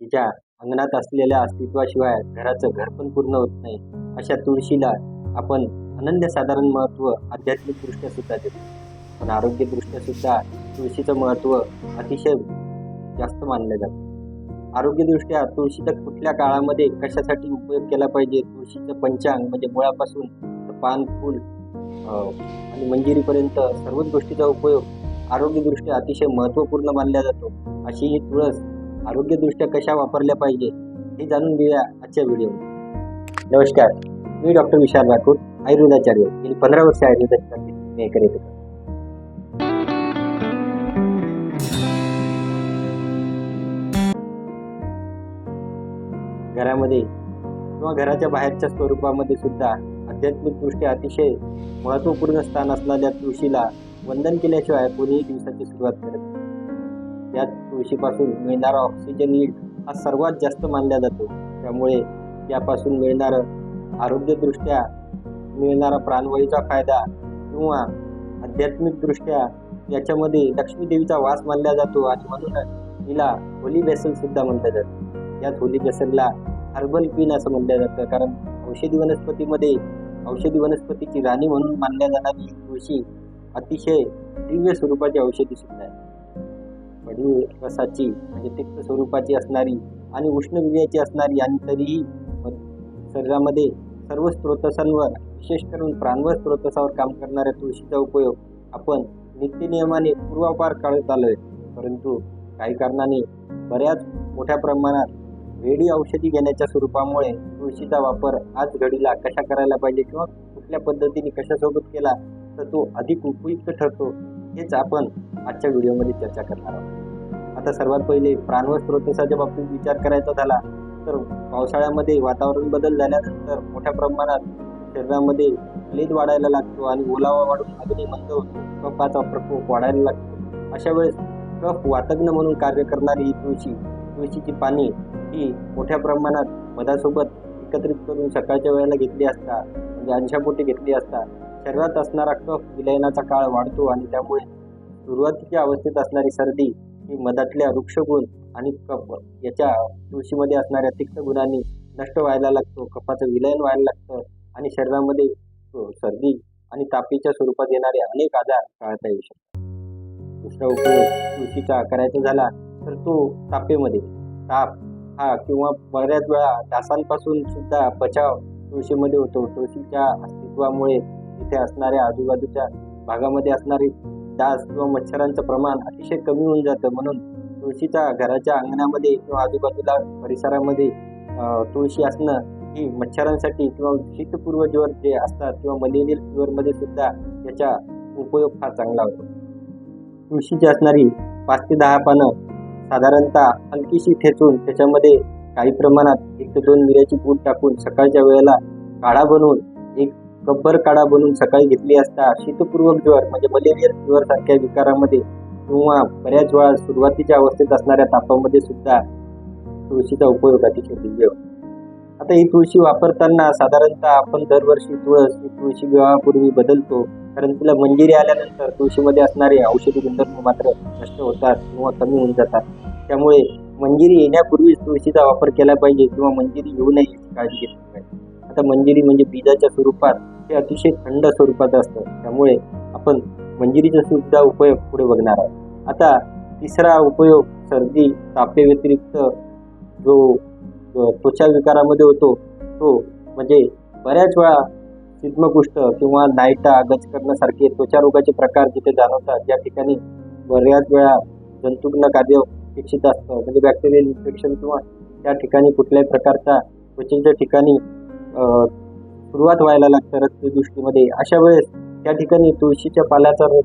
तिच्या अंगणात असलेल्या अस्तित्वाशिवाय घराचं घर पण पूर्ण होत नाही. अशा तुळशीला आपण अनन्यसाधारण महत्त्व आध्यात्मिकदृष्ट्या सुद्धा देतो. पण आरोग्यदृष्ट्या सुद्धा तुळशीचं महत्त्व अतिशय जास्त मानलं जातं. आरोग्यदृष्ट्या तुळशीचा कुठल्या काळामध्ये कशासाठी उपयोग केला पाहिजे? तुळशीचं पंचांग म्हणजे मुळापासून पान फूल आणि मंजिरीपर्यंत सर्वच गोष्टीचा उपयोग आरोग्यदृष्ट्या अतिशय महत्त्वपूर्ण मानला जातो. अशी ही तुळस आरोग्यदृष्ट्या कशा वापरल्या पाहिजे हे जाणून घेऊया आजच्या व्हिडिओ. नमस्कार मी डॉक्टर विशाल राठोड आयुर्वेदाचार्य. गेली पंधरा वर्ष आयुर्वेदाची करीत होतो घरामध्ये किंवा घराच्या बाहेरच्या स्वरूपामध्ये सुद्धा आध्यात्मिकदृष्ट्या अतिशय महत्त्वपूर्ण स्थान असलेल्या तुळशीला वंदन केल्याशिवाय कोणीही दिवसाची सुरुवात करत त्यात तुळशीपासून मिळणारा ऑक्सिजन यील्ड हा सर्वात जास्त मानला जातो. त्यामुळे यापासून मिळणारं आरोग्यदृष्ट्या मिळणारा प्राणवायूचा फायदा किंवा आध्यात्मिकदृष्ट्या याच्यामध्ये लक्ष्मीदेवीचा वास मानला जातो आणि म्हणूनच तिला होली बेसनसुद्धा म्हटलं जातं याच होली बेसनला हर्बल क्वीन असं म्हटलं जातं. कारण औषधी वनस्पतीमध्ये औषधी वनस्पतीची राणी म्हणून मानल्या जाणारी ही तुळशी अतिशय दिव्य स्वरूपाची औषधी सुद्धा आहे. वडी रसाची म्हणजे तिक्त स्वरूपाची असणारी आणि उष्णविर्याची असणारी आणि तरीही शरीरामध्ये सर्व स्रोतसांवर विशेष करून प्राणवर स्रोतसावर काम करणाऱ्या तुळशीचा उपयोग आपण नित्यनियमाने पूर्वापार काढत आलोय. परंतु काही कारणाने बऱ्याच मोठ्या प्रमाणात वेडी औषधी घेण्याच्या स्वरूपामुळे तुळशीचा वापर आज घडीला कशा करायला पाहिजे किंवा कुठल्या पद्धतीने कशासोबत केला तर तो अधिक उपयुक्त ठरतो. हेच आपण आजच्या व्हिडिओमध्ये चर्चा करणार आहोत. आता सर्वात पहिले प्राणव स्रोतसाच्या बाबतीत विचार करायचा झाला तर पावसाळ्यामध्ये वातावरण बदल झाल्यानंतर मोठ्या प्रमाणात शरीरामध्ये लेद वाढायला लागतो आणि ओलावा वाढून अग्नी मंद होतो कफाचा प्रकोप वाढायला लागतो. अशा वेळेस कफ वातग्न म्हणून कार्य करणारी ही तुळशी तुळशीची पाने ही मोठ्या प्रमाणात मधासोबत एकत्रित करून सकाळच्या वेळेला घेतली असता म्हणजे अंशापोटी घेतली असता शरीरात असणारा कफ विलयनाचा काळ वाढतो आणि त्यामुळे सुरुवातीच्या अवस्थेत असणारी सर्दी ही मधातल्या वृक्षगुण आणि कफ याच्या तुळशीमध्ये असणाऱ्या तिक्त गुणांनी नष्ट व्हायला लागतो. कफाचं विलयन व्हायला लागतं आणि शरीरामध्ये सर्दी आणि तापीच्या स्वरूपात येणारे अनेक आजार टाळता येऊ शकतात. दुसरा उपयोग तुळशीचा करायचा झाला तर तो तापेमध्ये. ताप हा किंवा बऱ्याच वेळा डासांपासून सुद्धा बचाव तुळशीमध्ये होतो. तुळशीच्या अस्तित्वामुळे तिथे असणाऱ्या आजूबाजूच्या भागामध्ये असणारे डास किंवा मच्छरांचं प्रमाण अतिशय कमी होऊन जातं. म्हणून तुळशीच्या घराच्या अंगणामध्ये किंवा आजूबाजूला परिसरामध्ये तुळशी असणं ही मच्छरांसाठी किंवा शीतपूर्व ज्वर जे असतात किंवा मलेरियल फिवरमध्ये सुद्धा याचा उपयोग फार चांगला होतो. तुळशीची असणारी पाच ते दहा पानं साधारणतः हलकीशी ठेचून त्याच्यामध्ये काही प्रमाणात एक ते दोन मिऱ्याची पूड टाकून सकाळच्या वेळेला काढा बनवून गब्बर काढा बनवून सकाळी घेतली असता शीतपूर्वक ज्वर म्हणजे मलेरिया फिवर सारख्या विकारामध्ये किंवा बऱ्याच वेळा सुरुवातीच्या अवस्थेत असणाऱ्या तापामध्ये सुद्धा तुळशीचा उपयोग अतिशय दिव्य होतो. आता ही तुळशी वापरताना साधारणतः आपण दरवर्षी तुळस ही तुळशी विवाहापूर्वी बदलतो कारण तिला मंजिरी आल्यानंतर तुळशीमध्ये असणारे औषधी गुणधर्म मात्र नष्ट होतात किंवा कमी होऊन जातात त्यामुळे मंजिरी येण्यापूर्वीच तुळशीचा वापर केला पाहिजे किंवा मंजिरी येऊ नये याची काळजी घेतली पाहिजे आता मंजिरी म्हणजे बीजाच्या स्वरूपात ते अतिशय थंड स्वरूपाचं असतं. त्यामुळे आपण मंजिरीचा सुद्धा उपयोग पुढे बघणार आहोत. आता तिसरा उपयोग सर्दी तापे व्यतिरिक्त जो त्वचा विकारामध्ये होतो तो म्हणजे बऱ्याच वेळा सिद्मकुष्ठ किंवा नायटा गजकरणसारखे त्वचा रोगाचे प्रकार जिथे जाणवतात ज्या ठिकाणी बऱ्याच वेळा जंतुग्न कार्य अपेक्षित असतं. म्हणजे बॅक्टेरियल इन्फेक्शन किंवा त्या ठिकाणी कुठल्याही प्रकारचा त्वचेच्या ठिकाणी सुरुवात व्हायला लागतं रक्तदृष्टीमध्ये अशा वेळेस त्या ठिकाणी तुळशीच्या पाल्याचा रस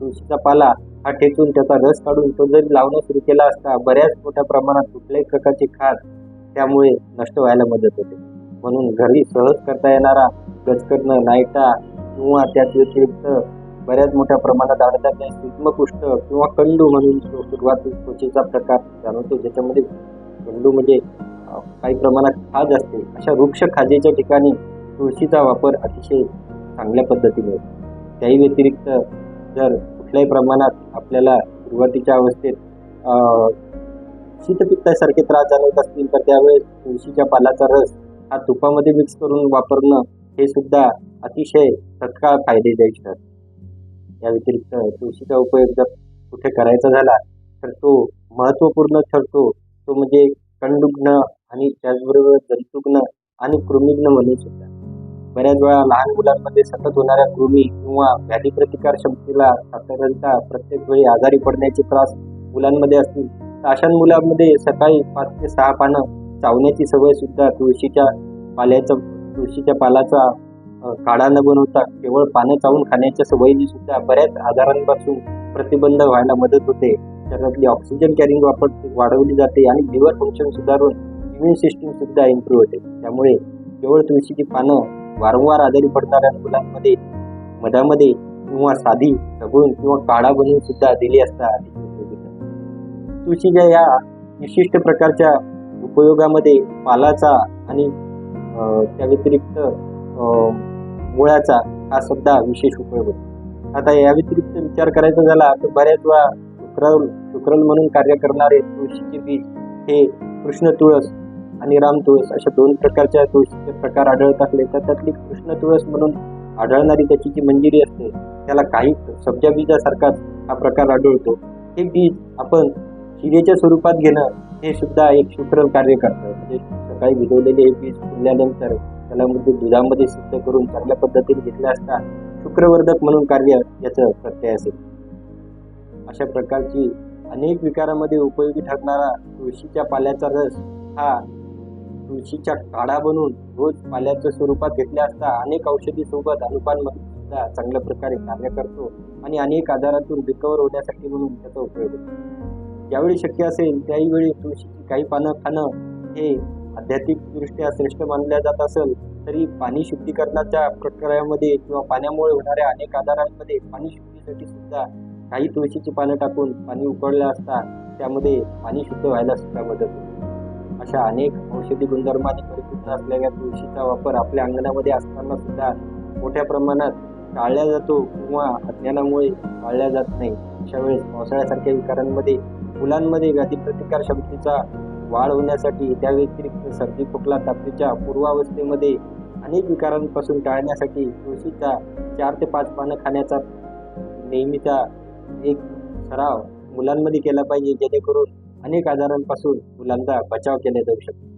तुळशीचा पाला हा ठेचून त्याचा रस काढून तो जरी लावणं सुरू केला असता बऱ्याच मोठ्या प्रमाणात कुठल्याही प्रकारची खाज त्यामुळे नष्ट व्हायला मदत होते. म्हणून घरी सहज करता येणारा गजकरणं नायटा किंवा त्याच व्यतिरिक्त बऱ्याच मोठ्या प्रमाणात आढळतात सिग्मकुष्ठ किंवा कंडू म्हणून तो सुरुवात त्वचेचा प्रकार जाणवतो. ज्याच्यामध्ये कंडू म्हणजे काही प्रमाणात खाज असते. अशा वृक्ष खाजेच्या ठिकाणी तुळशीचा वापर अतिशय चांगल्या पद्धतीने त्याही व्यतिरिक्त जर कुठल्याही प्रमाणात आपल्याला सुरुवातीच्या अवस्थेत शीतपित्तासारखे त्रास जाणवत असतील तर त्यावेळेस तुळशीच्या पालाचा रस हा तुपामध्ये मिक्स करून वापरणं हे सुद्धा अतिशय तत्काळ फायदेदायी ठरतं. या व्यतिरिक्त तुळशीचा उपयोग जर कुठे करायचा झाला तर तो महत्त्वपूर्ण ठरतो. तो म्हणजे कंडुग्न आणि त्याचबरोबर जंतुग्न आणि कृमिग्न म्हणून सुद्धा. बऱ्याच वेळा लहान मुलांमध्ये सतत होणाऱ्या कृमी किंवा व्याधी प्रतिकार क्षमतेला साधारणतः प्रत्येक वेळी आजारी पडण्याचे त्रास मुलांमध्ये असतील. तर अशा मुलांमध्ये सकाळी पाच ते सहा पानं चावण्याची सवय सुद्धा तुळशीच्या पाल्याचा तुळशीच्या पालाचा काढा न बनवता केवळ पानं चावून खाण्याच्या सवयीने सुद्धा बऱ्याच आजारांपासून प्रतिबंध व्हायला मदत होते. शरीरातली ऑक्सिजन कॅरिंग वापर वाढवली जाते आणि लिव्हर फंक्शन सुधारून इम्युन सिस्टीम सुद्धा इम्प्रूव्ह होते. त्यामुळे केवळ तुळशीची पानं वारंवार आजारी पडणाऱ्या मुलांमध्ये मधामध्ये किंवा साधी सगळून किंवा काढा बनवून सुद्धा दिली असता तुळशीच्या या विशिष्ट प्रकारच्या उपयोगामध्ये पालाचा आणि त्या व्यतिरिक्त अ, मुळाचा हा सुद्धा विशेष उपयोग होतो. आता या व्यतिरिक्त विचार करायचा झाला तर बऱ्याच वेळा शुक्रल शुक्रल म्हणून कार्य करणारे तुळशीचे बीज हे कृष्ण तुळस आणि राम तुळस अशा दोन प्रकारच्या तुळशीचे प्रकार आढळत असले तर त्यातली कृष्ण तुळस म्हणून आढळणारी त्याची जी मंजिरी असते त्याला काही सब्जा बीजासारखाच हा प्रकार आढळतो. हे बीज आपण शिरेच्या स्वरूपात घेणं हे सुद्धा एक शुक्र कार्य करतं. म्हणजे सकाळी भिजवलेले हे बीज फुलल्यानंतर त्याला मध्ये दुधामध्ये सिद्ध करून चांगल्या पद्धतीने घेतले असता शुक्रवर्धक म्हणून कार्य याचं प्रत्यय असेल. अशा प्रकारची अनेक विकारामध्ये उपयोगी ठरणारा तुळशीच्या पाल्याचा रस हा तुळशीच्या काढा बनवून रोज पाल्याच्या स्वरूपात घेतल्या असता अनेक औषधी सोबत अनुपान चांगल्या प्रकारे कार्य करतो आणि अनेक आजारातून रिकवर होण्यासाठी म्हणून त्याचा उपयोग होतो. ज्यावेळी शक्य असेल त्याही वेळी तुळशीची काही पानं खाणं हे आध्यात्मिकदृष्ट्या श्रेष्ठ मानल्या जात असेल तरी पाणी शुद्धीकरणाच्या प्रक्रियामध्ये किंवा पाण्यामुळे होणाऱ्या अनेक आजारांमध्ये पाणी शुद्धीसाठी सुद्धा काही तुळशीची पानं टाकून पाणी उकळलं असता त्यामध्ये पाणी शुद्ध व्हायला सुद्धा मदत होते. अशा अनेक औषधी गुणधर्माने परिपूर्ण असलेल्या तुळशीचा वापर आपल्या अंगणामध्ये असताना सुद्धा मोठ्या प्रमाणात टाळला जातो किंवा अज्ञानामुळे टाळला जात नाही. अशा वेळेस पावसाळ्यासारख्या विकारांमध्ये मुलांमध्ये व्याधी प्रतिकार क्षमतेचा वाढ होण्यासाठी त्या व्यतिरिक्त सर्दी खोकला तापीच्या पूर्वावस्थेमध्ये अनेक विकारांपासून टाळण्यासाठी तुळशीचा चार ते पाच पानं खाण्याचा नेहमीचा एक सराव मुलांमध्ये केला पाहिजे जेणेकरून अनेक आजारांपासून मुलांचा बचाव केला जाऊ शकतो.